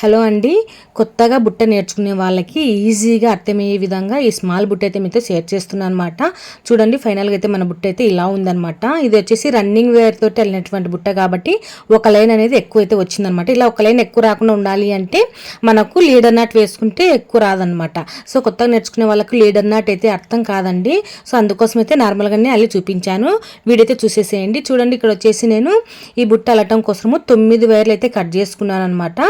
Hello అండి. కొత్తగా బుట్ట నేర్చుకునే వాళ్ళకి ఈజీగా అర్థమయ్యే విధంగా ఈ స్మాల్ బుట్ట అయితే మీతో షేర్ చేస్తున్నాను అనమాట చూడండి ఫైనల్గా అయితే మన బుట్ట అయితే ఇలా ఉందన్నమాట. ఇది వచ్చేసి రన్నింగ్ వేర్ తోటి వెళ్ళినటువంటి బుట్ట కాబట్టి ఒక లైన్ అనేది ఎక్కువ అయితే వచ్చిందనమాట ఇలా ఒక లైన్ ఎక్కువ రాకుండా ఉండాలి అంటే మనకు లీడర్ నాట్ వేసుకుంటే ఎక్కువ రాదనమాట సో కొత్తగా నేర్చుకునే వాళ్ళకి లీడర్ నాట్ అయితే అర్థం కాదండి. సో అందుకోసం అయితే నార్మల్గానే అల్లి చూపించాను. వీడైతే చూసేసేయండి. చూడండి ఇక్కడ వచ్చేసి నేను ఈ బుట్ట అల్లటం కోసము తొమ్మిది వైర్లు అయితే కట్ చేసుకున్నాను అనమాట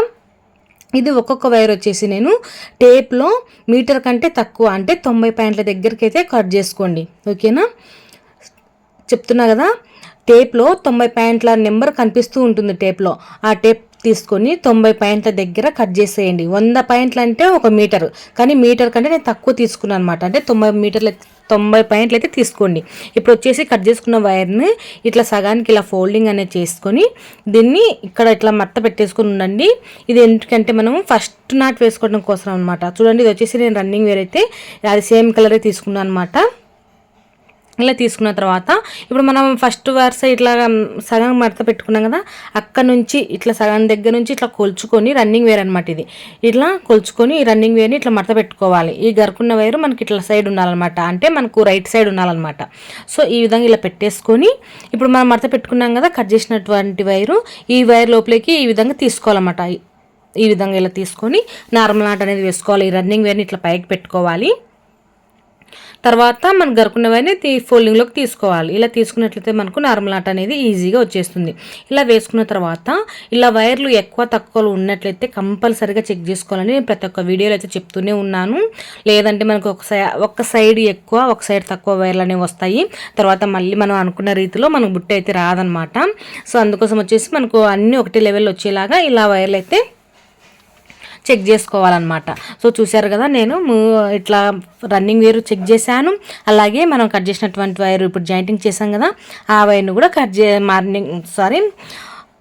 ఇది ఒక్కొక్క వైర్ వచ్చేసి నేను టేప్లో మీటర్ కంటే తక్కువ అంటే తొంభై పాయింట్ల దగ్గరికి అయితే కట్ చేసుకోండి. ఓకేనా? చెప్తున్నా కదా టేప్లో తొంభై పాయింట్ల నెంబర్ కనిపిస్తూ ఉంటుంది టేప్లో. ఆ టేప్ తీసుకొని తొంభై పాయింట్ల దగ్గర కట్ చేసేయండి. వంద పాయింట్లు అంటే ఒక మీటర్ కానీ మీటర్ కంటే నేను తక్కువ తీసుకున్నాను అనమాట అంటే తొంభై మీటర్ల తొంభై పాయింట్లు అయితే తీసుకోండి. ఇప్పుడు వచ్చేసి కట్ చేసుకున్న వైర్ని ఇట్లా సగానికి ఇలా ఫోల్డింగ్ అనేది చేసుకొని దీన్ని ఇక్కడ ఇట్లా మట్ట పెట్టేసుకుని ఉండండి. ఇది ఎందుకంటే మనం ఫస్ట్ నాట్ వేసుకోవడం కోసం అనమాట చూడండి ఇది వచ్చేసి నేను రన్నింగ్ వేర్ అయితే అది సేమ్ కలరే తీసుకున్నాను అనమాట ఇలా తీసుకున్న తర్వాత ఇప్పుడు మనం ఫస్ట్ వరుస ఇట్లా సగం మడత పెట్టుకున్నాం కదా అక్కడ నుంచి ఇట్లా సగం దగ్గర నుంచి ఇట్లా కొలుచుకొని రన్నింగ్ వేర్ అనమాట ఇది. ఇట్లా కొలుచుకొని ఈ రన్నింగ్ వేర్ని ఇట్లా మడత పెట్టుకోవాలి. ఈ గరుకున్న వైర్ మనకి ఇట్లా సైడ్ ఉండాలన్నమాట. అంటే మనకు రైట్ సైడ్ ఉండాలన్నమాట. సో ఈ విధంగా ఇలా పెట్టేసుకొని ఇప్పుడు మనం మడత పెట్టుకున్నాం కదా కట్ చేసినటువంటి వైరు ఈ వైర్ లోపలికి ఈ విధంగా తీసుకోవాలన్నమాట. ఈ విధంగా ఇలా తీసుకొని నార్మల్ నాట్ అనేది వేసుకోవాలి. ఈ రన్నింగ్ వేర్ని ఇట్లా పైకి పెట్టుకోవాలి. తర్వాత మనం గరుకున్నవన్నీ తీ ఫోల్డింగ్లోకి తీసుకోవాలి. ఇలా తీసుకున్నట్లయితే మనకు నార్మల్ ఆట అనేది ఈజీగా వచ్చేస్తుంది. ఇలా వేసుకున్న తర్వాత ఇలా వైర్లు ఎక్కువ తక్కువలు ఉన్నట్లయితే కంపల్సరీగా చెక్ చేసుకోవాలని నేను ప్రతి ఒక్క వీడియోలో అయితే చెప్తూనే ఉన్నాను. లేదంటే మనకు ఒక సై ఒక సైడ్ ఎక్కువ ఒక సైడ్ తక్కువ వైర్లు అనేవి వస్తాయి. తర్వాత మళ్ళీ మనం అనుకున్న రీతిలో మనకు బుట్ట అయితే రాదనమాట. సో అందుకోసం వచ్చేసి మనకు అన్నీ ఒకటి లెవెల్ వచ్చేలాగా ఇలా వైర్లు అయితే చెక్ చేసుకోవాలన్నమాట. సో చూసారు కదా నేను ఇట్లా రన్నింగ్ వేరు చెక్ చేశాను. అలాగే మనం కట్ చేసినటువంటి వైర్ ఇప్పుడు జాయింటింగ్ చేసాం కదా ఆ వైర్ను కూడా కట్ చే మార్నింగ్ సారీ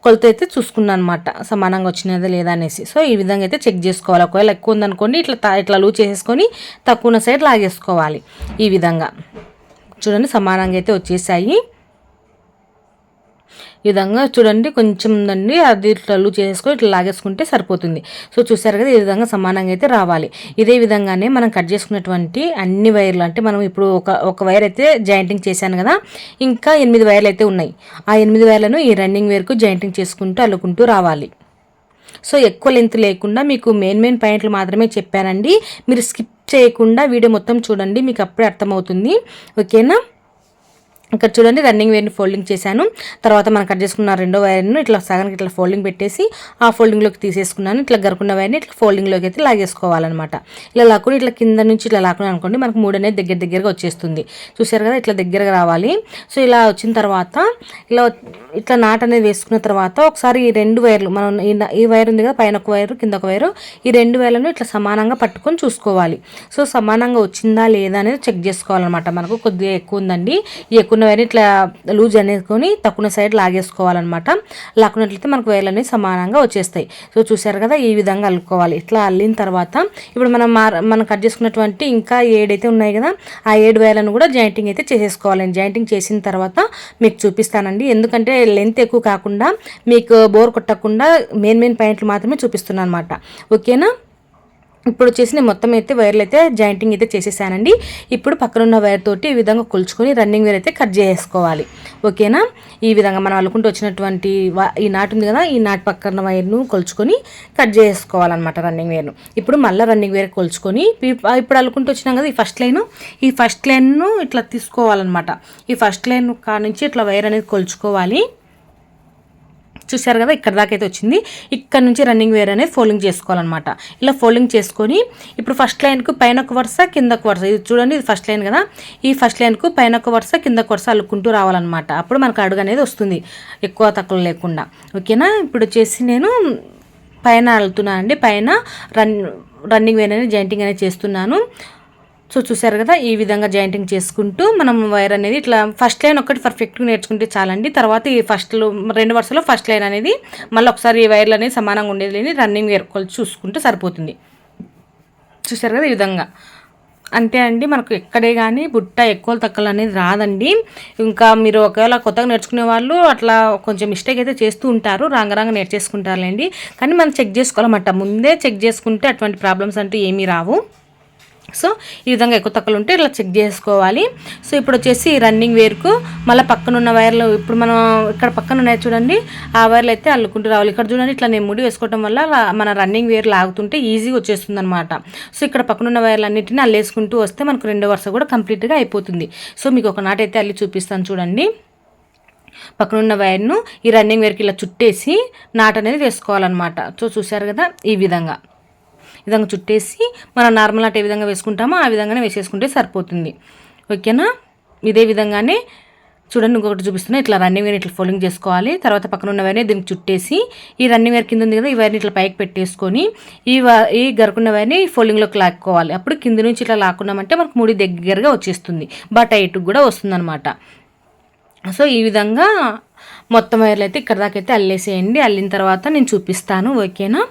కొలత అయితే చూసుకున్నాను అనమాట సమానంగా వచ్చినదా లేదా అనేసి. సో ఈ విధంగా అయితే చెక్ చేసుకోవాలి. ఒకవేళ ఎక్కువ ఉందనుకోండి ఇట్లా ఇట్లా లూజ్ చేసేసుకొని తక్కువ సైడ్ లాగేసుకోవాలి. ఈ విధంగా. చూడండి సమానంగా అయితే వచ్చేసాయి. ఈ విధంగా చూడండి కొంచెం ఉందండి అది ఇట్లా చేసుకొని ఇట్లా లాగేసుకుంటే సరిపోతుంది. సో చూసారు కదా ఈ విధంగా సమానంగా అయితే రావాలి. ఇదే విధంగానే మనం కట్ చేసుకున్నటువంటి అన్ని వైర్లు అంటే మనం ఇప్పుడు ఒక ఒక వైర్ అయితే జాయింటింగ్ చేశాను కదా ఇంకా ఎనిమిది వైర్లు అయితే ఉన్నాయి. ఆ ఎనిమిది వైర్లను ఈ రన్నింగ్ వేర్కు జాయింటింగ్ చేసుకుంటూ అల్లుకుంటూ రావాలి. సో ఎక్కువ లెంత్ లేకుండా మీకు మెయిన్ మెయిన్ పాయింట్లు మాత్రమే చెప్పానండి. మీరు స్కిప్ చేయకుండా వీడియో మొత్తం చూడండి మీకు అప్పుడే అర్థమవుతుంది. ఓకేనా? ఇక్కడ చూడండి రన్నింగ్ వేర్ని ఫోల్డింగ్ చేశాను. తర్వాత మనం కట్ చేసుకున్న రెండో వైర్ను ఇట్లా సగానికి ఇట్లా ఫోల్డింగ్ పెట్టేసి ఆ ఫోల్డింగ్లోకి తీసేసుకున్నాను. ఇట్లా గరుకున్న వైర్ని ఇట్లా ఫోల్డింగ్లోకి అయితే లాగేసుకోవాలన్నమాట. ఇలా లాక్కుని ఇట్లా కింద నుంచి ఇట్లా లాక్కుని అనుకోండి మనకు మూడు అనేది దగ్గర దగ్గరగా వచ్చేస్తుంది. చూసారు కదా ఇట్లా దగ్గరగా రావాలి. సో ఇలా వచ్చిన తర్వాత ఇలా ఇట్లా నాట్ అనేది వేసుకున్న తర్వాత ఒకసారి ఈ రెండు వైర్లు మనం ఈ వైర్ ఉంది కదా పైన ఒక వైరు కింద ఒక వైరు ఈ రెండు వైర్లను ఇట్లా సమానంగా పట్టుకొని చూసుకోవాలి. సో సమానంగా వచ్చిందా లేదా అనేది చెక్ చేసుకోవాలన్నమాట. మనకు కొద్దిగా ఎక్కువ ఉందండి. ఎక్కువ వేరే ఇట్లా లూజ్ అనేసుకొని తక్కువ సైడ్ లాగేసుకోవాలన్నమాట. లాక్కున్నట్లయితే మనకు వేర్లు అనేవి సమానంగా వచ్చేస్తాయి. సో చూసారు కదా ఈ విధంగా అల్లుకోవాలి. ఇట్లా అల్లిన తర్వాత ఇప్పుడు మనం మనం కట్ చేసుకున్నటువంటి ఇంకా ఏడైతే ఉన్నాయి కదా ఆ ఏడు వేలను కూడా జాయింటింగ్ అయితే చేసేసుకోవాలండి జాయింటింగ్ చేసిన తర్వాత మీకు చూపిస్తానండి. ఎందుకంటే లెంత్ ఎక్కువ కాకుండా మీకు బోర్ కొట్టకుండా మెయిన్ మెయిన్ పాయింట్లు మాత్రమే చూపిస్తున్నాను అనమాట ఓకేనా? ఇప్పుడు వచ్చేసి నేను మొత్తం అయితే వైర్లు అయితే జాయింటింగ్ అయితే చేసేసానండి. ఇప్పుడు పక్కన ఉన్న వైర్ తోటి ఈ విధంగా కొలుచుకొని రన్నింగ్ వైర్ అయితే కట్ చేసుకోవాలి ఓకేనా? ఈ విధంగా మనం అల్లుకుంటూ వచ్చినటువంటి ఈ నాటు ఉంది కదా ఈ నాటు పక్కన వైర్ను కొలుచుకొని కట్ చేసుకోవాలన్నమాట రన్నింగ్ వేర్ను. ఇప్పుడు మళ్ళీ రన్నింగ్ వేర్ కొలుచుకొని ఇప్పుడు అల్లుకుంటూ వచ్చినాం కదా ఈ ఫస్ట్ లైన్. ఈ ఫస్ట్ లైన్ను ఇట్లా తీసుకోవాలన్నమాట. ఈ ఫస్ట్ లైన్ కాడ నుంచి ఇట్లా వైర్ అనేది కొలుచుకోవాలి. చూసారు కదా ఇక్కడ దాకా అయితే వచ్చింది. ఇక్కడ నుంచి రన్నింగ్ వేర్ అనేది ఫోల్డింగ్ చేసుకోవాలన్నమాట. ఇలా ఫోల్డింగ్ చేసుకొని ఇప్పుడు ఫస్ట్ లైన్కు పైన ఒక వరుస కింద ఒక వరుస. ఇది చూడండి ఇది ఫస్ట్ లైన్ కదా. ఈ ఫస్ట్ లైన్కు పైన ఒక వరుస కింద ఒక వరుస అల్లుకుంటూ రావాలన్నమాట. అప్పుడు మనకు అడుగు అనేది వస్తుంది. ఎక్కువ తక్కువ లేకుండా. ఓకేనా? ఇప్పుడు వచ్చేసి నేను పైన అల్లుతున్నాను అండి. పైన రన్ రన్నింగ్ వేర్ అనేది జాయింటింగ్ అనేది చేస్తున్నాను. సో చూసారు కదా ఈ విధంగా జాయింటింగ్ చేసుకుంటూ మనం వైర్ అనేది ఇట్లా ఫస్ట్ లైన్ ఒకటి పర్ఫెక్ట్గా నేర్చుకుంటే చాలండి. తర్వాత ఈ ఫస్ట్ రెండు వరుసలో ఫస్ట్ లైన్ అనేది మళ్ళీ ఒకసారి ఈ వైర్లు అనేది సమానంగా ఉండేది లేని రన్నింగ్ వేర్ చూసుకుంటే సరిపోతుంది. చూసారు కదా ఈ విధంగా. అంతే అండి మనకు ఎక్కడే కానీ బుట్ట ఎక్కువ తక్కువ అనేది రాదండి. ఇంకా మీరు ఒకవేళ కొత్తగా నేర్చుకునే వాళ్ళు అట్లా కొంచెం మిస్టేక్ అయితే చేస్తూ ఉంటారు రాంగ రాంగ నేర్చేసుకుంటారులేండి. కానీ మనం చెక్ చేసుకోవాలన్నమాట. ముందే చెక్ చేసుకుంటే అటువంటి ప్రాబ్లమ్స్ అంటూ ఏమీ రావు. సో ఈ విధంగా ఎక్కువ తక్కువలు ఉంటే ఇలా చెక్ చేసుకోవాలి. సో ఇప్పుడు వచ్చేసి రన్నింగ్ వేర్కు మళ్ళీ పక్కన ఉన్న వైర్లు ఇప్పుడు మనం ఇక్కడ పక్కన ఉన్నాయి చూడండి. ఆ వైర్లు అయితే అల్లుకుంటూ రావాలి. ఇక్కడ చూడండి ఇట్లా నేను ముడి వేసుకోవడం వల్ల మన రన్నింగ్ వేర్ లాగుతుంటే ఈజీగా వచ్చేస్తుంది అనమాట సో ఇక్కడ పక్కనున్న వైర్లు అన్నింటినీ అల్లేసుకుంటూ వస్తే మనకు రెండో వరుస కూడా కంప్లీట్గా అయిపోతుంది. సో మీకు ఒక నాటైతే అయితే అల్లి చూపిస్తాను చూడండి. పక్కనున్న వైర్ను ఈ రన్నింగ్ వేర్కి ఇలా చుట్టేసి నాట్ అనేది వేసుకోవాలన్నమాట. సో చూసారు కదా ఈ విధంగా. విధంగా చుట్టేసి మనం నార్మల్ అట్ ఏ విధంగా వేసుకుంటామో ఆ విధంగానే వేసేసుకుంటే సరిపోతుంది. ఓకేనా? ఇదే విధంగానే చూడండి ఇంకొకటి చూపిస్తున్నా. ఇట్లా రన్నింగ్ వేర్ ఇట్లా ఫోల్డింగ్ చేసుకోవాలి. తర్వాత పక్కన ఉన్న వైర్ని దీనికి చుట్టేసి ఈ రన్నింగ్ వేర్ కింద ఉంది కదా ఈ వైర్ని ఇట్లా పైకి పెట్టేసుకొని ఈ ఈ గరుకున్న వైర్ని ఫోల్డింగ్లోకి లాక్కోవాలి. అప్పుడు కింద నుంచి ఇట్లా లాక్కున్నామంటే మనకు ముడి దగ్గరగా వచ్చేస్తుంది. బట్ హైట్కి కూడా వస్తుందన్నమాట. సో ఈ విధంగా మొత్తం వైర్లు అయితే ఇక్కడ దాకా అయితే అల్లేసేయండి. అల్లిన తర్వాత నేను చూపిస్తాను. ఓకేనా?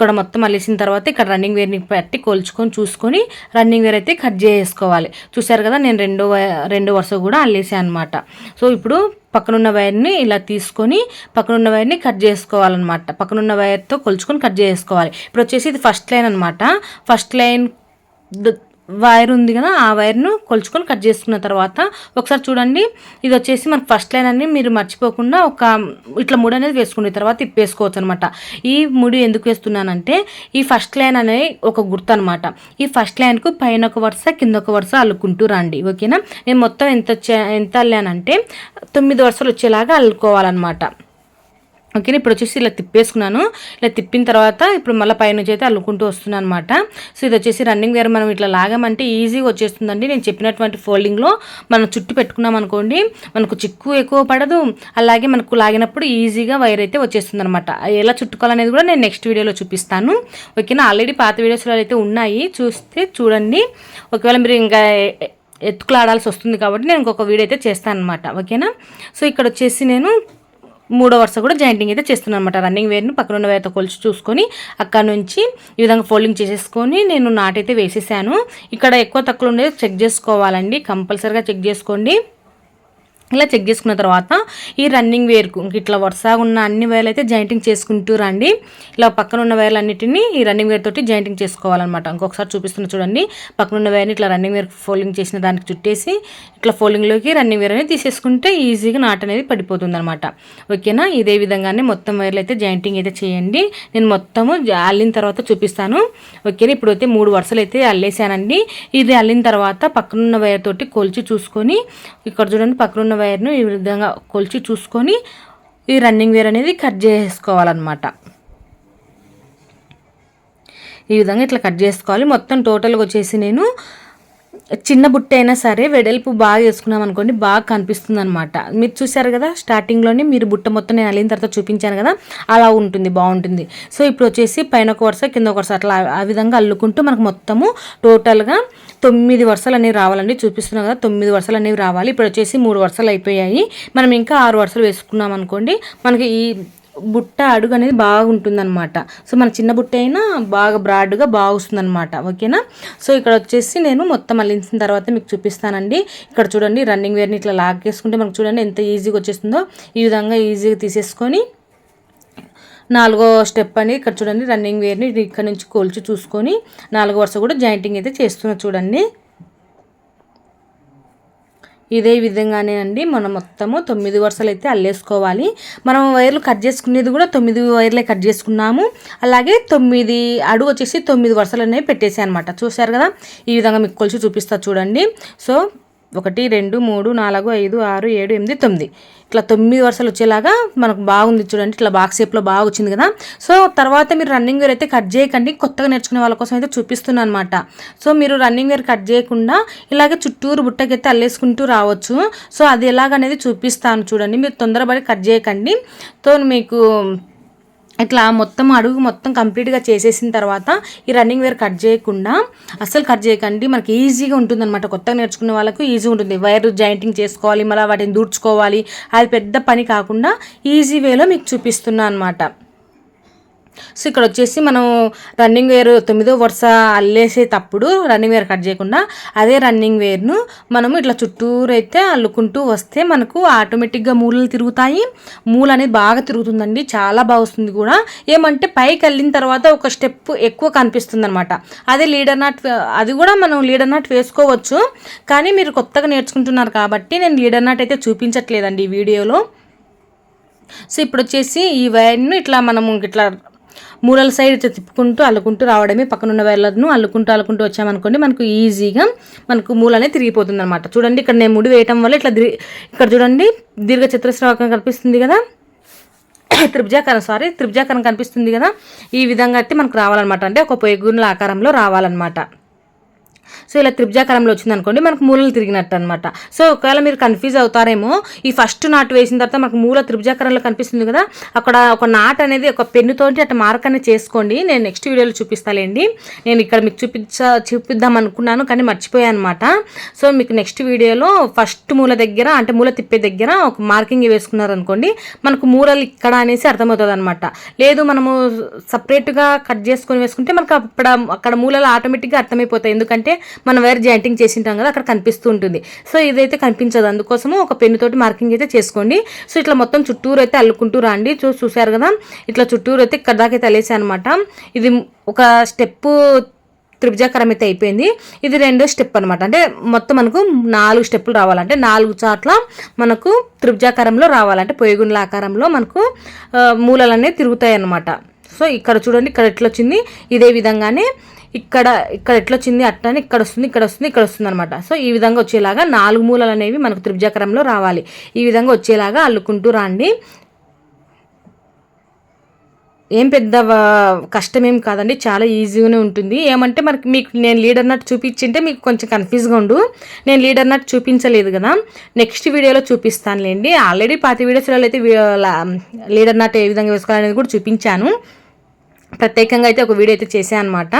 ఇక్కడ మొత్తం అల్లేసిన తర్వాత ఇక్కడ రన్నింగ్ వేర్ని పెట్టి కొలుచుకొని చూసుకొని రన్నింగ్ వేర్ అయితే కట్ చేసుకోవాలి చూసారు కదా నేను రెండో రెండో వరుస కూడా అల్లేసాను అనమాట సో ఇప్పుడు పక్కనున్న వైర్ని ఇలా తీసుకొని పక్కనున్న వైర్ని కట్ చేసుకోవాలన్నమాట. పక్కనున్న వైర్తో కొలుచుకొని కట్ చేసుకోవాలి. ఇప్పుడు వచ్చేసి ఇది ఫస్ట్ లైన్ అనమాట ఫస్ట్ లైన్ వైర్ ఉంది కదా ఆ వైర్ను కొలుచుకొని కట్ చేసుకున్న తర్వాత ఒకసారి చూడండి. ఇది వచ్చేసి మనకు ఫస్ట్ లైన్ అని మీరు మర్చిపోకుండా ఒక ఇట్లా ముడి అనేది వేసుకునే తర్వాత తిప్పేసుకోవచ్చు అనమాట ఈ ముడి ఎందుకు వేస్తున్నానంటే ఈ ఫస్ట్ లైన్ అనేది ఒక గుర్తు అనమాట ఈ ఫస్ట్ లైన్కు పైన ఒక వరుస కింద ఒక వరుస అల్లుకుంటూ రండి. ఓకేనా? నేను మొత్తం ఎంత ఎంత అల్లానంటే తొమ్మిది వరుసలు వచ్చేలాగా అల్లుకోవాలన్నమాట. ఓకే ఇప్పుడు వచ్చేసి ఇలా తిప్పేసుకున్నాను. ఇలా తిప్పిన తర్వాత ఇప్పుడు మళ్ళీ పైనుంచి అయితే అల్లుకుంటూ వస్తున్నాను అనమాట సో ఇది వచ్చేసి రన్నింగ్ వేర్ మనం ఇట్లా లాగామంటే ఈజీగా వచ్చేస్తుందండి. నేను చెప్పినటువంటి ఫోల్డింగ్లో మనం చుట్టు పెట్టుకున్నాం అనుకోండి మనకు చిక్కు ఎక్కువ పడదు. అలాగే మనకు లాగినప్పుడు ఈజీగా వైర్ అయితే వచ్చేస్తుంది అనమాట ఎలా చుట్టుకోవాలనేది కూడా నేను నెక్స్ట్ వీడియోలో చూపిస్తాను. ఓకేనా? ఆల్రెడీ పాత వీడియోస్లో అయితే ఉన్నాయి. చూస్తే చూడండి. ఒకవేళ మీరు ఇంకా ఎత్తుకులాడాల్సి వస్తుంది కాబట్టి నేను ఇంకొక వీడియో అయితే చేస్తాను అనమాట ఓకేనా? సో ఇక్కడ వచ్చేసి నేను మూడో వరుస కూడా జాయింటింగ్ అయితే చేస్తున్నాను అనమాట రన్నింగ్ వేర్ని పక్కన ఉన్న వేర్తో కొలిచి చూసుకొని అక్కడ నుంచి ఈ విధంగా ఫోల్డింగ్ చేసేసుకొని నేను నాటైతే వేసేసాను. ఇక్కడ ఎక్కువ తక్కువ ఉండేది చెక్ చేసుకోవాలండి. కంపల్సరీగా చెక్ చేసుకోండి. ఇలా చెక్ చేసుకున్న తర్వాత ఈ రన్నింగ్ వేర్కు ఇట్లా వరుసగా ఉన్న అన్ని వేర్లు అయితే జాయింటింగ్ చేసుకుంటూ రండి. ఇలా పక్కన ఉన్న వేర్లన్నిటిని ఈ రన్నింగ్ వేర్ తోటి జాయింటింగ్ చేసుకోవాలన్నమాట. ఇంకొకసారి చూపిస్తున్న చూడండి. పక్కన ఉన్న వేర్ని ఇట్లా రన్నింగ్ వేర్ ఫోల్డింగ్ చేసిన దానికి చుట్టేసి ఇట్లా ఫోల్డింగ్లోకి రన్నింగ్ వేర్ అనేది తీసేసుకుంటే ఈజీగా నాట్ అనేది పడిపోతుంది అనమాట ఓకేనా? ఇదే విధంగానే మొత్తం వేర్లు అయితే జాయింటింగ్ అయితే చేయండి. నేను మొత్తము అల్లిన తర్వాత చూపిస్తాను. ఓకేనా? ఇప్పుడు అయితే మూడు వరుసలు అయితే అల్లేసానండి. ఇది అల్లిన తర్వాత పక్కనున్న వేర్ తోటి కొలిచి చూసుకొని ఇక్కడ చూడండి పక్కనున్న వైర్ను ఈ విధంగా కొలిచి చూసుకొని ఈ రన్నింగ్ వేర్ అనేది కట్ చేసుకోవాలన్నమాట. ఈ విధంగా ఇట్లా కట్ చేసుకోవాలి. మొత్తం టోటల్గా వచ్చేసి నేను చిన్న బుట్ట అయినా సరే వెడల్పు బాగా వేసుకున్నాం అనుకోండి బాగా కనిపిస్తుంది అనమాట మీరు చూసారు కదా స్టార్టింగ్లోనే మీరు బుట్ట మొత్తం నేను అలిగిన తర్వాత చూపించాను కదా అలా ఉంటుంది బాగుంటుంది. సో ఇప్పుడు వచ్చేసి పైన ఒక వరుస కింద ఒక వరుస అట్లా ఆ విధంగా అల్లుకుంటూ మనకు మొత్తము టోటల్గా తొమ్మిది వరుసలు అనేవి రావాలండి. చూపిస్తున్నాం కదా తొమ్మిది వరుసలు అనేవి రావాలి. ఇప్పుడు వచ్చేసి మూడు వరుసలు అయిపోయాయి. మనం ఇంకా ఆరు వరుసలు వేసుకున్నాం అనుకోండి మనకి ఈ బుట్ట అడుగు అనేది బాగుంటుందన్నమాట. సో మన చిన్న బుట్ట అయినా బాగా బ్రాడ్గా బాగుస్తుంది అనమాట ఓకేనా? సో ఇక్కడ వచ్చేసి నేను మొత్తం అల్లించిన తర్వాత మీకు చూపిస్తానండి. ఇక్కడ చూడండి రన్నింగ్ వేర్ని ఇట్లా లాగేసుకుంటే మనకు చూడండి ఎంత ఈజీగా వచ్చేస్తుందో. ఈ విధంగా ఈజీగా తీసేసుకొని నాలుగో స్టెప్ అని ఇక్కడ చూడండి రన్నింగ్ వేర్ని ఇక్కడ నుంచి కోల్చి చూసుకొని నాలుగో వరుస కూడా జాయింటింగ్ అయితే చేస్తున్నా చూడండి. ఇదే విధంగానే అండి మనం మొత్తము తొమ్మిది వరుసలు అయితే అల్లేసుకోవాలి. మనం వైర్లు కట్ చేసుకునేది కూడా తొమ్మిది వైర్లే కట్ చేసుకున్నాము. అలాగే తొమ్మిది అడుగు వచ్చేసి తొమ్మిది వరుసలు అనేవి పెట్టేసాయి అనమాట చూసారు కదా? ఈ విధంగా మీకు కొలిచి చూపిస్తా చూడండి. సో ఒకటి రెండు మూడు నాలుగు ఐదు ఆరు ఏడు ఎనిమిది తొమ్మిది. ఇట్లా తొమ్మిది వరుసలు వచ్చేలాగా మనకు బాగుంది చూడండి. ఇట్లా బాక్స్ షేప్లో బాగా వచ్చింది కదా. సో తర్వాత మీరు రన్నింగ్ వేర్ అయితే కట్ చేయకండి. కొత్తగా నేర్చుకునే వాళ్ళ కోసం అయితే చూపిస్తున్నాను అనమాట సో మీరు రన్నింగ్ వేర్ కట్ చేయకుండా ఇలాగే చుట్టూరు బుట్టకైతే అల్లేసుకుంటూ రావచ్చు. సో అది ఎలాగనేది చూపిస్తాను చూడండి. మీరు తొందరపడి కట్ చేయకండి. సో మీకు ఇట్లా మొత్తం అడుగు మొత్తం కంప్లీట్గా చేసేసిన తర్వాత ఈ రన్నింగ్ వేర్ కట్ చేయకుండా అస్సలు కట్ చేయకండి. మనకి ఈజీగా ఉంటుంది అనమాట కొత్తగా నేర్చుకునే వాళ్ళకు ఈజీ ఉంటుంది. వైర్ జాయింటింగ్ చేసుకోవాలి మళ్ళీ వాటిని దూడ్చుకోవాలి. అది పెద్ద పని కాకుండా ఈజీ వేలో మీకు చూపిస్తున్నా అనమాట సో ఇక్కడ వచ్చేసి మనం రన్నింగ్ వేర్ తొమ్మిదో వరుస అల్లేసేటప్పుడు రన్నింగ్ వేర్ కట్ చేయకుండా అదే రన్నింగ్ వేర్ను మనము ఇట్లా చుట్టూరు అయితే అల్లుకుంటూ వస్తే మనకు ఆటోమేటిక్గా మూలలు తిరుగుతాయి. మూల అనేది బాగా తిరుగుతుందండి. చాలా బాగా వస్తుంది కూడా. ఏమంటే పైకి వెళ్ళిన తర్వాత ఒక స్టెప్ ఎక్కువ కనిపిస్తుంది అనమాట అదే లీడర్ నాట్ అది కూడా మనం లీడర్ నాట్ వేసుకోవచ్చు. కానీ మీరు కొత్తగా నేర్చుకుంటున్నారు కాబట్టి నేను లీడర్ నాట్ అయితే చూపించట్లేదండి ఈ వీడియోలో. సో ఇప్పుడు వచ్చేసి ఈ వైర్ను ఇట్లా మనము ఇట్లా మూలల సైడ్ ఇట్లా తిప్పుకుంటూ అల్లుకుంటూ రావడమే పక్కనున్న వేళ్ళను వైర్లను అల్లుకుంటూ అల్లుకుంటూ వచ్చామనుకోండి మనకు ఈజీగా మనకు మూలనే తిరిగిపోతుంది అనమాట చూడండి ఇక్కడ నేను ముడి వేయటం వల్ల ఇట్లా ఇక్కడ చూడండి దీర్ఘ చతురస్రావకం కనిపిస్తుంది కదా. త్రిభుజాకారం సారీ త్రిభుజాకారం కనిపిస్తుంది కదా. ఈ విధంగా అయితే మనకు రావాలన్నమాట. అంటే ఒక పొయ్యిగుండ్ల ఆకారంలో రావాలన్నమాట. సో ఇలా త్రిభుజాకారంలో వచ్చింది అనుకోండి మనకు మూలలు తిరిగినట్టు అనమాట సో ఒకవేళ మీరు కన్ఫ్యూజ్ అవుతారేమో ఈ ఫస్ట్ నాటు వేసిన తర్వాత మనకు మూల త్రిభుజాకారంలో కనిపిస్తుంది కదా అక్కడ ఒక నాట్ అనేది ఒక పెన్నుతోటి అట్లా మార్క్ అనేది చేసుకోండి. నేను నెక్స్ట్ వీడియోలో చూపిస్తాలేండి. నేను ఇక్కడ మీకు చూపించ చూపిద్దాం అనుకున్నాను కానీ మర్చిపోయాను అనమాట సో మీకు నెక్స్ట్ వీడియోలో ఫస్ట్ మూల దగ్గర అంటే మూల తిప్పే దగ్గర ఒక మార్కింగ్ వేసుకున్నారు అనుకోండి మనకు మూలలు ఇక్కడ అనేసి అర్థమవుతుంది అనమాట లేదు మనము సపరేట్గా కట్ చేసుకొని వేసుకుంటే మనకు అక్కడ అక్కడ మూలలు ఆటోమేటిక్గా అర్థమైపోతాయి. ఎందుకంటే మనం వేరే జాయింటింగ్ చేసింటాం కదా అక్కడ కనిపిస్తూ ఉంటుంది. సో ఇదైతే కనిపించదు. అందుకోసము ఒక పెన్నుతోటి మార్కింగ్ అయితే చేసుకోండి. సో ఇట్లా మొత్తం చుట్టూరు అయితే అల్లుకుంటూ రండి. చూ చూసారు కదా ఇట్లా చుట్టూరు అయితే ఇక్కడ దాకైతే అయితే అల్లేసాను అనమాట ఇది ఒక స్టెప్ త్రిభుజాకారం అయితే అయిపోయింది. ఇది రెండో స్టెప్ అనమాట అంటే మొత్తం మనకు నాలుగు స్టెప్పులు రావాలంటే నాలుగు చాట్ల మనకు త్రిభుజాకారంలో రావాలంటే పొయ్యిగుండ్ల ఆకారంలో మనకు మూలలు అనేవి తిరుగుతాయి అన్నమాట. సో ఇక్కడ చూడండి ఇక్కడ ఎట్లా వచ్చింది ఇదే విధంగానే ఇక్కడ ఇక్కడ ఎట్లా వచ్చింది అట్లనే ఇక్కడ వస్తుంది ఇక్కడ వస్తుంది ఇక్కడ వస్తుంది అనమాట సో ఈ విధంగా వచ్చేలాగా నాలుగు మూలలు అనేవి మనకు త్రిభుజాకరంలో రావాలి. ఈ విధంగా వచ్చేలాగా అల్లుకుంటూ రండి. ఏం పెద్ద కష్టమేం కాదండి చాలా ఈజీగానే ఉంటుంది. ఏమంటే మనకి మీకు నేను లీడర్ నట్ చూపించింటే మీకు కొంచెం కన్ఫ్యూజ్గా ఉండు. నేను లీడర్ నట్ చూపించలేదు కదా. నెక్స్ట్ వీడియోలో చూపిస్తానులేండి. ఆల్రెడీ పాతి వీడియోస్లో అయితే వీ- లా- లీడర్ నట్ ఏ విధంగా వేసుకోవాలనేది కూడా చూపించాను. ప్రత్యేకంగా అయితే ఒక వీడియో అయితే చేశాను అనమాట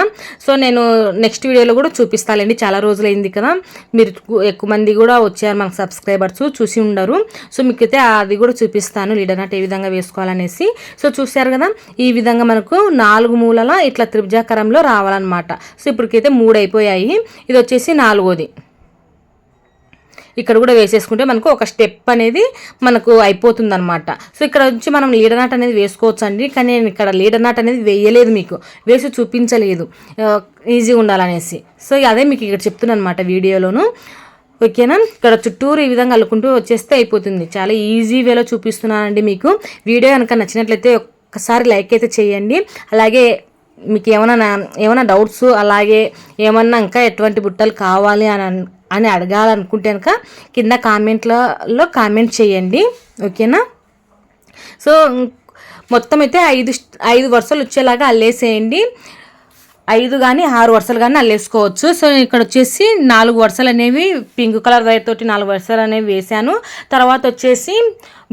సో నేను నెక్స్ట్ వీడియోలో కూడా చూపిస్తానండి చాలా రోజులైంది కదా. మీరు ఎక్కువ మంది కూడా వచ్చారు మనకు సబ్స్క్రైబర్స్ చూసి ఉండరు. సో మీకు అయితే అది కూడా చూపిస్తాను లీడర్ నట్ ఏ విధంగా వేసుకోవాలనేసి. సో చూశారు కదా ఈ విధంగా మనకు నాలుగు మూలల ఇట్లా త్రిభుజాకారంలో రావాలన్నమాట. సో ఇప్పటికైతే మూడు అయిపోయాయి ఇది వచ్చేసి నాలుగోది. ఇక్కడ కూడా వేసేసుకుంటే మనకు ఒక స్టెప్ అనేది మనకు అయిపోతుంది అనమాట సో ఇక్కడ వచ్చి మనం లీడర్ నాట్ అనేది వేసుకోవచ్చు అండి కానీ నేను ఇక్కడ లీడర్ నాట్ అనేది వేయలేదు మీకు. వేసి చూపించలేదు. ఈజీగా ఉండాలనేసి. సో అదే మీకు ఇక్కడ చెప్తున్నాను అనమాట వీడియోలోను ఓకేనా ఇక్కడ చుట్టూరు ఈ విధంగా అల్లుకుంటూ వచ్చేస్తే అయిపోతుంది. చాలా ఈజీ వేలో చూపిస్తున్నానండి మీకు. వీడియో కనుక నచ్చినట్లయితే ఒక్కసారి లైక్ అయితే చేయండి. అలాగే మీకు ఏమైనా ఏమైనా డౌట్స్ అలాగే ఏమన్నా ఇంకా ఎటువంటి బుట్టలు కావాలి అని అని అడగాలనుకుంటే కనుక కింద కామెంట్లలో కామెంట్ చేయండి. ఓకేనా? సో మొత్తం అయితే ఐదు ఐదు వరుసలు వచ్చేలాగా అల్లేసేయండి. ఐదు కానీ ఆరు వరుసలు కానీ అల్లేసుకోవచ్చు. సో ఇక్కడ వచ్చేసి నాలుగు వరుసలు అనేవి పింక్ కలర్ వైర్ తోటి నాలుగు వరుసలు అనేవి వేసాను తర్వాత వచ్చేసి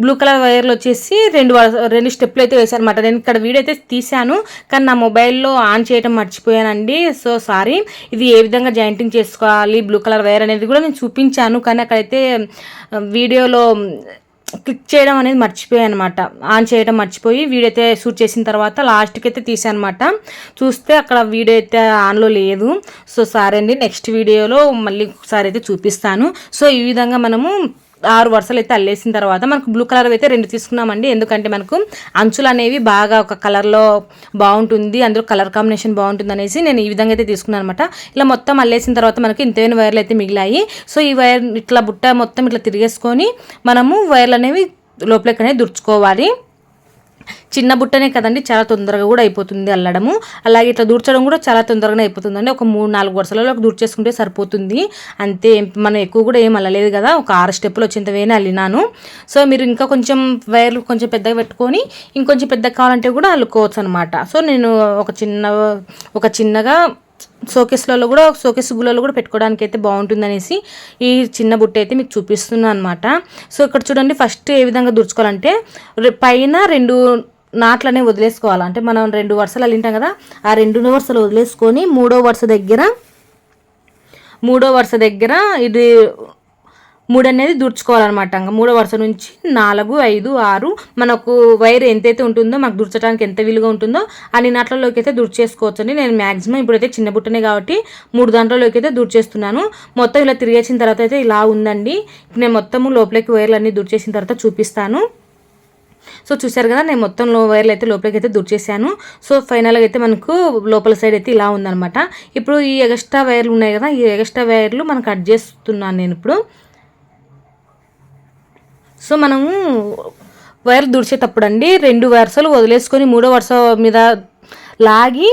బ్లూ కలర్ వైర్లు వచ్చేసి రెండు రెండు స్టెప్లు అయితే వేశాను అనమాట నేను ఇక్కడ వీడియో అయితే తీశాను కానీ నా మొబైల్లో ఆన్ చేయడం మర్చిపోయానండి. So sorry. ఇది ఏ విధంగా జాయింటింగ్ చేసుకోవాలి బ్లూ కలర్ వైర్ అనేది కూడా నేను చూపించాను కానీ అక్కడైతే వీడియోలో క్లిక్ చేయడం అనేది మర్చిపోయాను అనమాట ఆన్ చేయడం మర్చిపోయి వీడియో అయితే షూట్ చేసిన తర్వాత లాస్ట్కి అయితే తీసాను అనమాట చూస్తే అక్కడ వీడియో అయితే ఆన్లో లేదు. సో సరే అండి నెక్స్ట్ వీడియోలో మళ్ళీ ఒకసారి అయితే చూపిస్తాను. సో ఈ విధంగా మనము ఆరు వరుసలు అయితే అల్లేసిన తర్వాత మనకు బ్లూ కలర్ అయితే రెండు తీసుకున్నామండి. ఎందుకంటే మనకు అంచులు అనేవి బాగా ఒక కలర్లో బాగుంటుంది అందులో కలర్ కాంబినేషన్ బాగుంటుంది అనేసి నేను ఈ విధంగా అయితే తీసుకున్నాను అనమాట ఇలా మొత్తం అల్లేసిన తర్వాత మనకి ఇంతైన వైర్లు అయితే మిగిలాయి. సో ఈ వైర్ ఇట్లా బుట్ట మొత్తం ఇట్లా తిరిగేసుకొని మనము వైర్లు అనేవి లోపలికనే దుర్చుకోవాలి చిన్న బుట్టనే కదండి చాలా తొందరగా కూడా అయిపోతుంది అల్లడము. అలాగే ఇట్లా దూర్చడం కూడా చాలా తొందరగానే అయిపోతుందండి. ఒక మూడు నాలుగు వరుసలలో దూర్చేసుకుంటే సరిపోతుంది. అంతే మనం ఎక్కువ కూడా ఏం అల్లలేదు కదా ఒక ఆరు స్టెప్పులు వచ్చేంత వేనే అల్లినాను. సో మీరు ఇంకా కొంచెం వైర్లు కొంచెం పెద్దగా పెట్టుకొని ఇంకొంచెం పెద్దగా కావాలంటే కూడా అల్లుకోవచ్చు అనమాట సో నేను ఒక చిన్న ఒక చిన్నగా షోకేస్లలో కూడా షోకేస్ గుళ్ళలో కూడా పెట్టుకోవడానికి అయితే బాగుంటుందనేసి ఈ చిన్న బుట్ట అయితే మీకు చూపిస్తున్నాను అనమాట సో ఇక్కడ చూడండి ఫస్ట్ ఏ విధంగా దుర్చుకోవాలంటే పైన రెండు నాట్లనే వదిలేసుకోవాలి. అంటే మనం రెండు వరుసలు అల్లింటాం కదా ఆ రెండు వరుసలు వదిలేసుకొని మూడో వరుస దగ్గర మూడో వరుస దగ్గర ఇది మూడు అనేది దుడుచుకోవాలన్నమాట ఇంకా మూడో వరుస నుంచి నాలుగు ఐదు ఆరు మనకు వైర్ ఎంతైతే ఉంటుందో మాకు దుర్చడానికి ఎంత వీలుగా ఉంటుందో అన్ని నాట్లలోకి అయితే దుర్చేసుకోవచ్చు అండి నేను మ్యాక్సిమం ఇప్పుడైతే చిన్న బుట్టనే కాబట్టి మూడు దాంట్లోకి అయితే దుర్చేస్తున్నాను. మొత్తం ఇలా తిరిగేసిన తర్వాత అయితే ఇలా ఉందండి. ఇప్పుడు నేను మొత్తము లోపలికి వైర్లు అన్ని దూర్చేసిన తర్వాత చూపిస్తాను. సో చూసారు కదా నేను మొత్తం లో వైర్లు అయితే లోపలికి అయితే దుర్చేసాను సో ఫైనల్గా అయితే మనకు లోపల సైడ్ అయితే ఇలా ఉందనమాట ఇప్పుడు ఈ ఎగస్ట్రా వైర్లు ఉన్నాయి కదా ఈ ఎగస్ట్రా వైర్లు మనం కట్ చేస్తున్నాను నేను ఇప్పుడు. సో మనము వైర్ దుడిచేటప్పుడు అండి రెండు వరుసలు వదిలేసుకొని మూడో వరుస మీద లాగి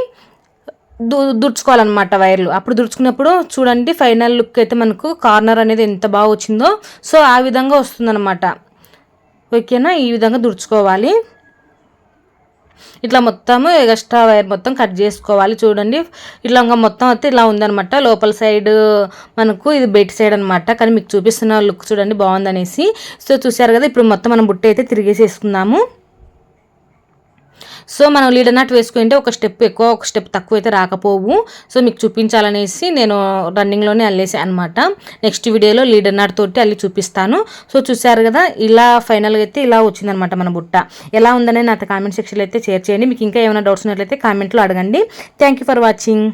దు దుడుచుకోవాలన్నమాట వైర్లు. అప్పుడు దుడుచుకున్నప్పుడు చూడండి ఫైనల్ లుక్ అయితే మనకు కార్నర్ అనేది ఎంత బాగా వచ్చిందో. సో ఆ విధంగా వస్తుందన్నమాట. ఓకేనా? ఈ విధంగా దుడుచుకోవాలి. ఇట్లా మొత్తము ఎక్స్ట్రా వైర్ మొత్తం కట్ చేసుకోవాలి చూడండి. ఇట్లా ఇంకా మొత్తం అయితే ఇలా ఉందనమాట లోపల సైడ్ మనకు ఇది బయట సైడ్ అనమాట కానీ మీకు చూపిస్తున్న లుక్ చూడండి బాగుందనేసి. సో చూసారు కదా ఇప్పుడు మొత్తం మనం బుట్ట అయితే తిరిగేసేసుకుందాము. సో మనం లీడర్ నాట్ వేసుకుంటే ఒక స్టెప్ ఎక్కువ ఒక స్టెప్ తక్కువ అయితే రాకపోవు. సో మీకు చూపించాలనేసి నేను రన్నింగ్లోనే అల్లేసాను అనమాట నెక్స్ట్ వీడియోలో లీడర్ నాట్ తోటి అల్లి చూపిస్తాను. సో చూసారు కదా ఇలా ఫైనల్గా అయితే ఇలా వచ్చిందనమాట మన బుట్ట. ఎలా ఉందనే నా కామెంట్ సెక్షన్లో అయితే షేర్ చేయండి. మీకు ఇంకా ఏమైనా డౌట్స్ ఉన్నట్లయితే కామెంట్లో అడగండి. Thank you for watching